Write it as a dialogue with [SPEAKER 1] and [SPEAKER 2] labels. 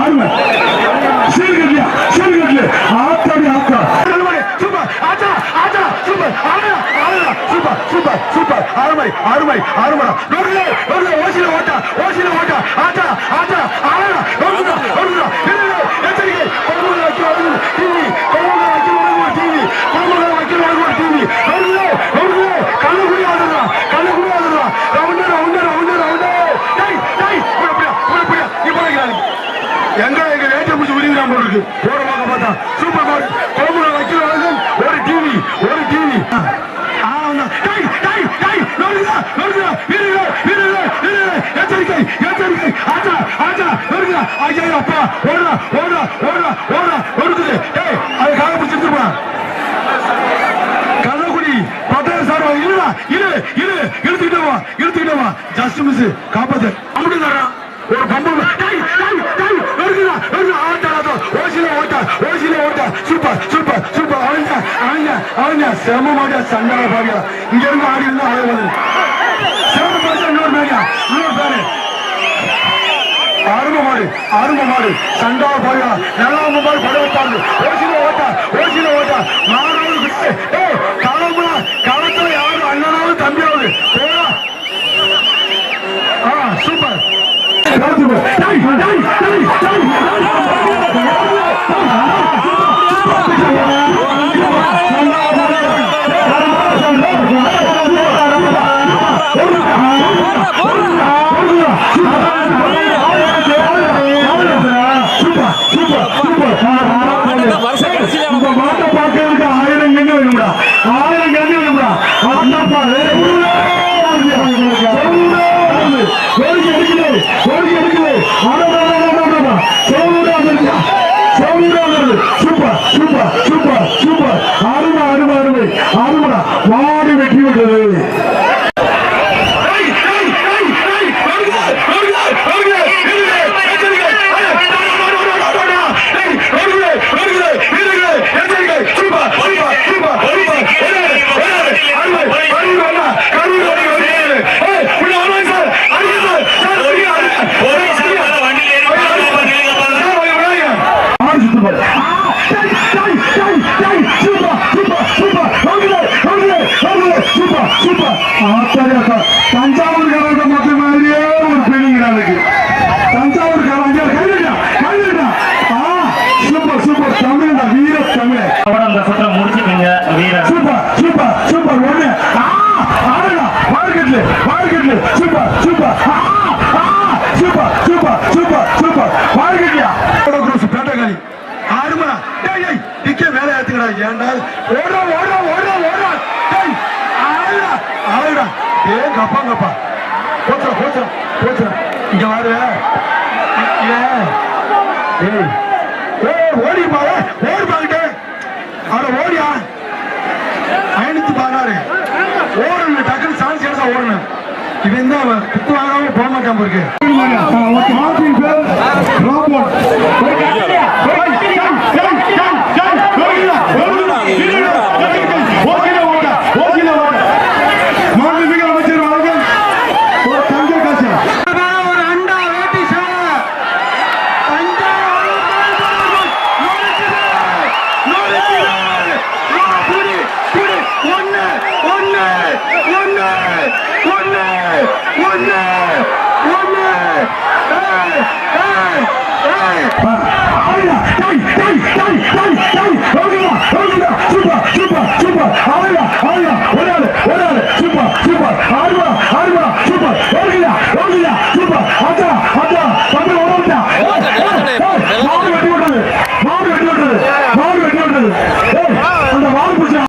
[SPEAKER 1] ஆறுமை. சீர்கட்டியா சீர்கட்டியா ஆத்தாடி ஆத்தா
[SPEAKER 2] சூப்பர். ஆச்சா ஆச்சா சூப்பர். ஆடுடா ஆடுடா சூப்பர் சூப்பர் சூப்பர். அருமை அருமை அருமை நொறுங்க நொறுங்க ஓசில ஓட்டா ஓசில ஓட்டா. ஆச்சா ஆச்சா ஆடுடா நொறுங்க நொறுங்க இல்லை எச்சரிக்கை கொழும்புல வைக்க வருது டிவி கொழும்புல வைக்க வருது டிவி நொறுங்க நொறுங்க கண்ணுக்குடி ஆடுறா கண்ணுக்குடி ஆடுறா ரவுண்டு ரவுண்டு ரவுண்டு ரவுண்டு டேய் டேய் புரிய புரிய புரிய புரிய நீ போகிறாங்க எங்க எங்க ரேட்டை பிடிச்சி உரிக்கிறான் போல இருக்கு. போற பார்த்தா சூப்பர் மார்க் கோமுல வக்கீல் அழகன். ஒரு டிவி ஒரு டிவி எச்சரிக்கை எச்சரிக்கை. ஆச்சா ஆச்சா வருகிறா ஐயா அப்பா. ஓடுறா ஓடுறா ஓடுறா ஓடுறா ஒடுக்குது ஏய் அது காக பிடிச்சிருப்பா கள்ளக்குடி பட்டேல் சார் இல்லடா இரு இரு. ஜஸ்ட் மிஸ் காப்பாத்து. அப்படி தரான். ஒரு பம்பு செமமாக சண்டை பாருங்க இங்க இருந்து ஆடி இருந்தா ஆட வந்து சிறப்பு பரிசு இன்னொரு பேரியா இன்னொரு பேரு அரும மாடு அரும மாடு. சண்டா பாருங்க நல்லா மாதிரி பட வைப்பாங்க ஓசில ஓட்டா ஓசில ஓட்டா நாலாவது ஏய் களம்ல களத்துல யாரும் அண்ணனாவது தம்பியாவது போடா ஆ சூப்பர் டேய் டேய் டேய் டேய் சூப்பர் சூப்பர் சூப்பர்
[SPEAKER 3] வருஷ கடைசியில
[SPEAKER 1] இந்த மாட்டை பார்க்கறதுக்கு ஆயிரம் கண்ணு வேணும்டா ஆயிரம் கண்ணு வேணும்டா ஆட்டாப்பா வேற ஊரே வருது. சவுண்டே வருது. கோரிக்கை எடுக்குது கோரிக்கை எடுக்குது ஆடாடாடாடாடாடா. சவுண்டே வருது. சவுண்டே வருது. சூப்பர் சூப்பர் சூப்பர் சூப்பர் அருமை அருமை அருமை அருமைடா மாடு வெற்றி விட்டது ஏய், ஏய், ஏய், ஏய், வருது, வருது, வருது, வருது, எச்சரிக்கை, ஏய், ஏய், வருது, வருது, வருது, எச்சரிக்கை, சூப்பர், சூப்பர், சூப்பர், சூப்பர், ஒரே, ஒரே, அருமை, கரூர் அண்ணா, கரூர் அண்ணா, வருகிறது. ஏய், உள்ள வருவாங்க சார், அடிங்க சார், சார், அடிங்க, அடிங்க. ஒரே, அடிங்க. சார், வாங்க, வாங்க. ஆறு சுத்து பாரு. ஆ, டேய், டேய், டேய், டேய், சூப்பர், சூப்பர், சூப்பர், வருது, வருது, வருது, சூப்பர், சூப்பர். ஆத்தாடி ஆத்தா. தஞ்சாவூர்காரங்க மட்டும் மாதிரியே ஒரு feeling டா எனக்கு. தஞ்சாவூர்காரங்க கைவிடா, கைவிடா. ஆ, சூப்பர், சூப்பர், தமிழ்டா, வீர தமிழ்.
[SPEAKER 4] கூட அந்த சுற்றை முடிச்சுக்கோங்க வீரர்
[SPEAKER 1] சூப்பர், சூப்பர், சூப்பர், ஒண்ணு. ஆ, ஆடுடா, மார்க்கெட்ல, மார்க்கெட்ல, சூப்பர், சூப்பர். ஆ, ஆ, சூப்பர், சூப்பர், சூப்பர், சூப்பர். மார்க்கெட்லயா? பேட்டகாரி ஆறுமா டேய் டேய் நிக்க வேலை ஏத்துக்கடா. ஏன்டா ஓடுறா ஓடுறா ஓடுறா ஓடுறா டேய் ஆளுடா ஆளுடா ஏ கப்பா கப்பா. போச்சுடா இங்க வாரு. ஏய் ஏய் ஓடி பாரு ஓடி பாருங்க அட ஓடியா? ஐநூத்தி பதினாறு ஓடணும் டக்குனு சான்ஸ் எடுத்தா ஓடணும் இவன் தான் குத்து வாங்காம போக மாட்டான் இருக்கு. புடி. ஒண்ணு,